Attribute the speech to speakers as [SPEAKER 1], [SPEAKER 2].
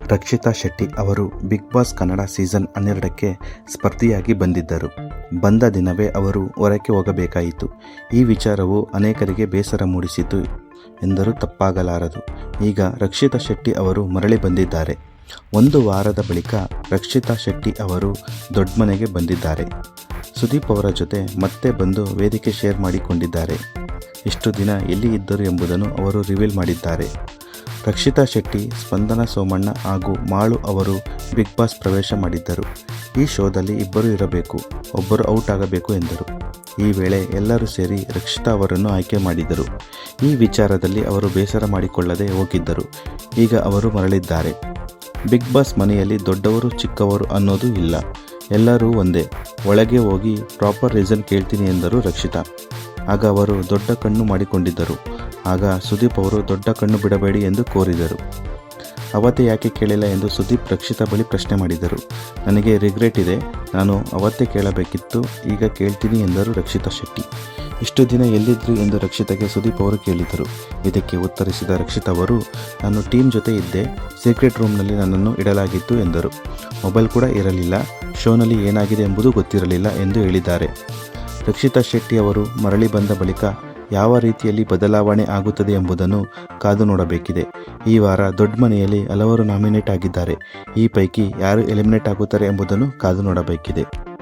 [SPEAKER 1] ರಕ್ಷಿತಾ ಶೆಟ್ಟಿ ಅವರು big boss Kannada season ಹನ್ನೆರಡಕ್ಕೆ ಸ್ಪರ್ಧಿಯಾಗಿ ಬಂದಿದ್ದರು. ಬಂದ ದಿನವೇ ಅವರು ಹೊರಕ್ಕೆ ಹೋಗಬೇಕಾಯಿತು. ಈ ವಿಚಾರವು ಅನೇಕರಿಗೆ ಬೇಸರ ಮೂಡಿಸಿತು ಎಂದರೂ ತಪ್ಪಾಗಲಾರದು. ಈಗ ರಕ್ಷಿತಾ ಶೆಟ್ಟಿ ಅವರು ಮರಳಿ ಬಂದಿದ್ದಾರೆ. ಒಂದು ವಾರದ ಬಳಿಕ ರಕ್ಷಿತಾ ಶೆಟ್ಟಿ ಅವರು ದೊಡ್ಡ ಮನೆಗೆ ಬಂದಿದ್ದಾರೆ. ಸುದೀಪ್ ಅವರ ಜೊತೆ ಮತ್ತೆ ಬಂದು ವೇದಿಕೆ ಶೇರ್ ಮಾಡಿಕೊಂಡಿದ್ದಾರೆ. ಇಷ್ಟು ದಿನ ಎಲ್ಲಿ ಇದ್ದರು ಎಂಬುದನ್ನು ಅವರು ರಿವೀಲ್ ಮಾಡಿದ್ದಾರೆ. ರಕ್ಷಿತಾ ಶೆಟ್ಟಿ, ಸ್ಪಂದನ ಸೋಮಣ್ಣ ಹಾಗೂ ಮಾಳು ಅವರು ಬಿಗ್ ಬಾಸ್ ಪ್ರವೇಶ ಮಾಡಿದ್ದರು. ಈ ಶೋದಲ್ಲಿ ಇಬ್ಬರು ಇರಬೇಕು, ಒಬ್ಬರು ಔಟ್ ಆಗಬೇಕು ಎಂದರು. ಈ ವೇಳೆ ಎಲ್ಲರೂ ಸೇರಿ ರಕ್ಷಿತಾ ಅವರನ್ನು ಆಯ್ಕೆ ಮಾಡಿದರು. ಈ ವಿಚಾರದಲ್ಲಿ ಅವರು ಬೇಸರ ಮಾಡಿಕೊಳ್ಳದೆ ಹೋಗಿದ್ದರು. ಈಗ ಅವರು ಮರಳಿದ್ದಾರೆ. ಬಿಗ್ ಬಾಸ್ ಮನೆಯಲ್ಲಿ ದೊಡ್ಡವರು ಚಿಕ್ಕವರು ಅನ್ನೋದು ಇಲ್ಲ. ಎಲ್ಲರೂ ಒಂದೇ. ಒಳಗೆ ಹೋಗಿ ಪ್ರಾಪರ್ ರೀಸನ್ ಕೇಳ್ತೀನಿ ಎಂದರು ರಕ್ಷಿತಾ. ಆಗ ಅವರು ದೊಡ್ಡ ಕಣ್ಣು ಮಾಡಿಕೊಂಡಿದ್ದರು. ಆಗ ಸುದೀಪ್ ಅವರು ದೊಡ್ಡ ಕಣ್ಣು ಬಿಡಬೇಡಿ ಎಂದು ಕೋರಿದರು. ಅವತ್ತೇ ಯಾಕೆ ಕೇಳಿಲ್ಲ ಎಂದು ಸುದೀಪ್ ರಕ್ಷಿತಾ ಬಳಿ ಪ್ರಶ್ನೆ ಮಾಡಿದರು. ನನಗೆ ರಿಗ್ರೆಟ್ ಇದೆ. ನಾನು ಅವತ್ತೇ ಕೇಳಬೇಕಿತ್ತು. ಈಗ ಕೇಳ್ತೀನಿ ಎಂದರು ರಕ್ಷಿತಾ ಶೆಟ್ಟಿ. ಇಷ್ಟು ದಿನ ಎಲ್ಲಿದ್ರಿ ಎಂದು ರಕ್ಷಿತಾಗೆ ಸುದೀಪ್ ಅವರು ಕೇಳಿದರು. ಇದಕ್ಕೆ ಉತ್ತರಿಸಿದ ರಕ್ಷಿತಾ ಅವರು, ನಾನು ಟೀಮ್ ಜೊತೆ ಇದ್ದೆ. ಸೀಕ್ರೆಟ್ ರೂಮ್ನಲ್ಲಿ ನನ್ನನ್ನು ಇಡಲಾಗಿತ್ತು ಎಂದರು. ಮೊಬೈಲ್ ಕೂಡ ಇರಲಿಲ್ಲ. ಶೋನಲ್ಲಿ ಏನಾಗಿದೆ ಎಂಬುದು ಗೊತ್ತಿರಲಿಲ್ಲ ಎಂದು ಹೇಳಿದ್ದಾರೆ. ರಕ್ಷಿತಾ ಶೆಟ್ಟಿ ಅವರು ಮರಳಿ ಬಂದ ಬಳಿಕ ಯಾವ ರೀತಿಯಲ್ಲಿ ಬದಲಾವಣೆ ಆಗುತ್ತದೆ ಎಂಬುದನ್ನು ಕಾದು ನೋಡಬೇಕಿದೆ. ಈ ವಾರ ದೊಡ್ಡ ಮನೆಯಲ್ಲಿ ಹಲವರು ನಾಮಿನೇಟ್ ಆಗಿದ್ದಾರೆ. ಈ ಪೈಕಿ ಯಾರು ಎಲಿಮಿನೇಟ್ ಆಗುತ್ತಾರೆ ಎಂಬುದನ್ನು ಕಾದು ನೋಡಬೇಕಿದೆ.